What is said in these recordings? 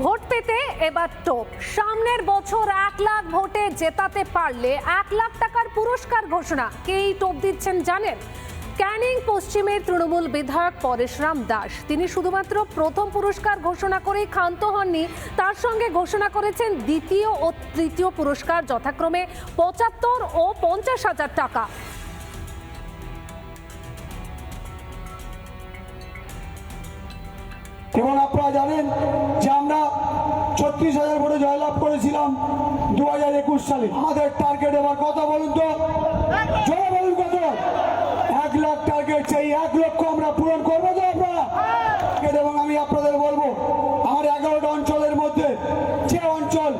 Vote পেতে এবার টোপ। সামনের বছর এক লাখ ভোটে জেতাতে পারলে এক লাখ টাকার পুরস্কার ঘোষণা। কে এই টোপ দিচ্ছেন জানেন? ক্যানিং পশ্চিমের তৃণমূল বিধায়ক পরেশরাম দাস। তিনি শুধুমাত্র প্রথম পুরস্কার ঘোষণা করেই ক্ষান্ত হননি, তার সঙ্গে ঘোষণা করেছেন দ্বিতীয় ও তৃতীয় পুরস্কার যথাক্রমে পঁচাত্তর ও পঞ্চাশ হাজার টাকা। আপনারা জানেন যে ছত্রিশ হাজার ভোটে জয়লাভ করেছিলাম দু হাজার একুশ সালে। আমাদের টার্গেট এবার কত বলুন তো? জয় বলুন কত? এক লাখ টার্গেট সেই এক লক্ষ আমরা পূরণ করব তো আপনারা এবং আমি আপনাদের বলব, আমার এগারোটা অঞ্চলের মধ্যে যে অঞ্চল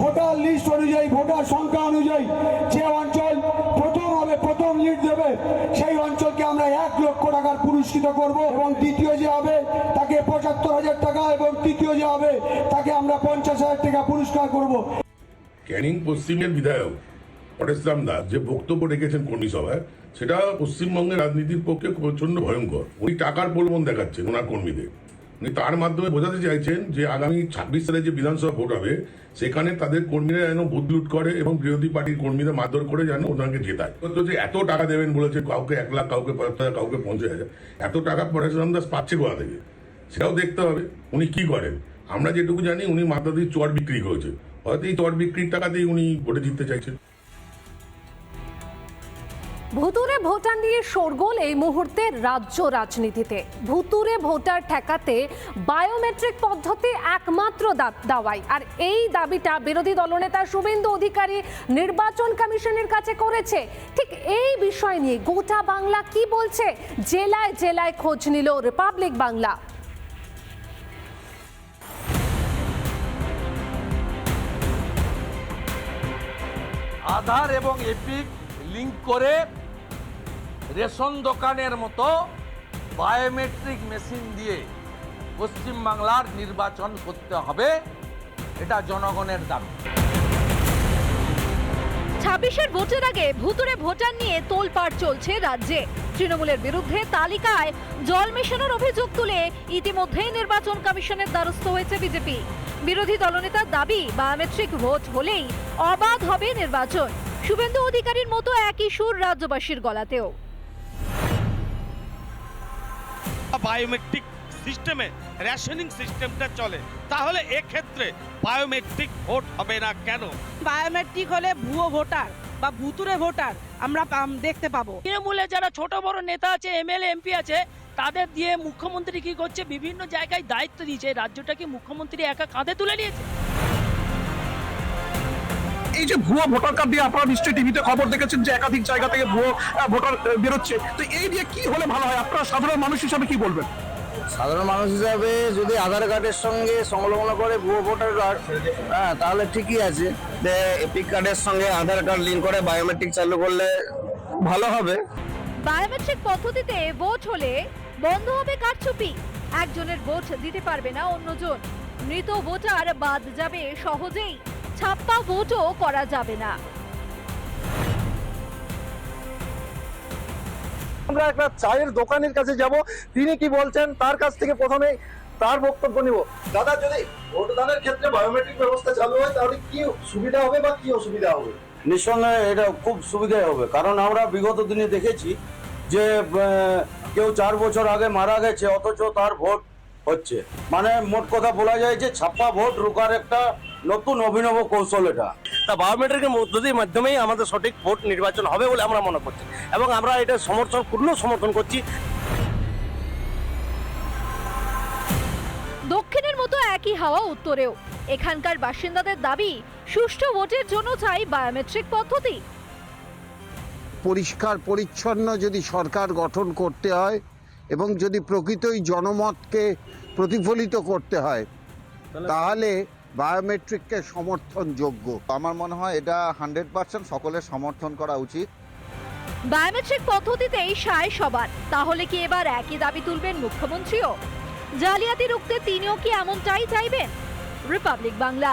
ভোটার লিস্ট অনুযায়ী, ভোটার সংখ্যা অনুযায়ী যে অঞ্চল পুরস্কৃত করব এবং দ্বিতীয় যে হবে, তাকে পঁচাত্তর হাজার টাকা এবং তৃতীয় যে হবে, তাকে আমরা পঞ্চাশ হাজার টাকা পুরস্কার করব। ক্যানিং পশ্চিমের বিধায়ক পরেশরাম দাস যে বক্তব্য রেখেছেন কর্মী সভায়, সেটা পশ্চিমবঙ্গের রাজনীতির পক্ষে প্রচণ্ড ভয়ঙ্কর। ওই টাকার প্রলোভন দেখাচ্ছেন ওনার কর্মীদের। তার মাধ্যমে বোঝাতে চাইছেন যে আগামী ছাব্বিশ সালে যে বিধানসভা ভোট হবে, সেখানে তাদের কর্মীরা যেন বুথ লুট করে এবং বিরোধী পার্টির কর্মীরা মারধর করে যেন ওনাকে জেতায়। যে এত টাকা দেবেন বলেছে, কাউকে এক লাখ, কাউকে পঞ্চাশ হাজার, কাউকে পঞ্চাশ হাজার। এত টাকা পরেশরাম দাস পাচ্ছে কোথা থেকে? সেটাও দেখতে হবে, উনি কি করেন? আমরা যেটুকু জানি উনি দিয়ে চর বিক্রি করেছে। হয়তো এই চর বিক্রির টাকাতেই উনি ভোটে জিততে চাইছেন। ভুতুরে ভোটার নিয়ে শোরগোল এই মুহূর্তে রাজ্য রাজনীতিতে। ভুতুরে ভোটার ঠেকাতে বায়োমেট্রিক পদ্ধতি একমাত্র দাওয়াই। আর এই দাবিটা বিরোধী দলনেতা শুভেন্দু অধিকারী নির্বাচন কমিশনের কাছে করেছে। ঠিক এই বিষয় নিয়ে গোটা বাংলা কি বলছে? জেলায় জেলায় খোঁজ নিল রিপাবলিক বাংলা। আধার এবং এপিক লিংক করে রেশন দোকানের মতো বায়োমেট্রিক মেশিন দিয়ে পশ্চিমবাংলার নির্বাচন করতে হবে, এটা জনগণের দাবি। ছাব্বিশের ভোটের আগে ভুতুরে ভোটার নিয়ে তোলপাড় চলছে রাজ্যে। তৃণমূলের বিরুদ্ধে তালিকায় জল মেশানোর অভিযোগ তুলে ইতিমধ্যেই নির্বাচন কমিশনের দ্বারস্থ হয়েছে বিজেপি। বিরোধী দলনেতার দাবি, বায়োমেট্রিক ভোট হলেই অবাধ হবে নির্বাচন। শুভেন্দু অধিকারীর মতো একই সুর রাজ্যবাসীর গলাতেও। বায়োমেট্রিক সিস্টেমে রেশনিং সিস্টেমটা চলে। তাহলে এক্ষেত্রে বায়োমেট্রিক ভোট হবে না কেন? বায়োমেট্রিক হলে ভুয়ো ভোটার বা ভুতুরে ভোটার আমরা দেখতে পাবো। তৃণমূলে যারা ছোট বড় নেতা আছে এমএলএ এমপি আছে তাদের দিয়ে মুখ্যমন্ত্রী কি করছে? বিভিন্ন জায়গায় দায়িত্ব দিয়েছে। রাজ্যটা কি মুখ্যমন্ত্রী একা কাঁধে তুলে নিয়েছে। এই যে ভুয়ো ভোটার কার্ড দিয়ে আপনারা নিশ্চয়ই টিভিতে খবর দেখেছেন যে একাধিক জায়গা থেকে ভুয়ো ভোটার বেরোচ্ছে। তো এই নিয়ে কি হলে ভালো হয়? আপনারা সাধারণ মানুষ হিসাবে কি বলবেন? সাধারণ মানুষ হিসাবে যদি আধার কার্ডের সঙ্গে সংলগ্ন করে ভুয়ো ভোটার কার্ড হ্যাঁ তাহলে ঠিকই আছে। যে এপিক কার্ডের সঙ্গে আধার কার্ড লিঙ্ক করে বায়োমেট্রিক চালু করলে ভালো হবে। বায়োমেট্রিক পদ্ধতিতে ভোট হলে বন্ধ হবে কারচুপি। একজনের ভোট দিতে পারবে না অন্যজন। মৃত ভোটার বাদ যাবে সহজেই। ছাপ্পা ভোটও করা যাবে না। আমরা একটা চায়ের দোকানের কাছে যাব। তিনি কি বলছেন? তার কাছ থেকে প্রথমে তার বক্তব্য নিব। দাদা যদি ভোটদানের ক্ষেত্রে বায়োমেট্রিক ব্যবস্থা চালু হয় তাহলে কি সুবিধা হবে বা কি অসুবিধা হবে? নিঃসন্দেহে এটা খুব সুবিধাই হবে। কারণ আমরা বিগত দিনে দেখেছি যে কেউ চার বছর আগে মারা গেছে অথচ তার ভোট হচ্ছে। মানে মোট কথা বলা যায় যে ছাপ্পা ভোট রোকার একটা নতুন অভিনব কৌশল এটা। তা বায়োমেট্রিকের পদ্ধতির মাধ্যমেই আমাদের সঠিক ভোট নির্বাচন হবে বলে আমরা মনে করছি এবং আমরা এটা সমর্থন পূর্ণ সমর্থন করছি। দক্ষিণের মতো একই হাওয়া উত্তরেও। এখানকার বাসিন্দাদের দাবি সুষ্ঠু ভোটের জন্য চাই বায়োমেট্রিক পদ্ধতি। পরিষ্কার পরিচ্ছন্ন যদি সরকার গঠন করতে হয় এবং যদি প্রকৃতই জনমতকে প্রতিফলিত করতে হয় তাহলে বায়োমেট্রিককে সমর্থনযোগ্য আমার মনে হয় এটা হান্ড্রেড পার্সেন্ট সকলের সমর্থন করা উচিত। বায়োমেট্রিক পদ্ধতিতেই সায় সবার। তাহলে কি এবার একই দাবি তুলবেন মুখ্যমন্ত্রীও? জালিয়াতি রুখতে তিনিও কি এমনটাই চাইবেন? রিপাবলিক বাংলা।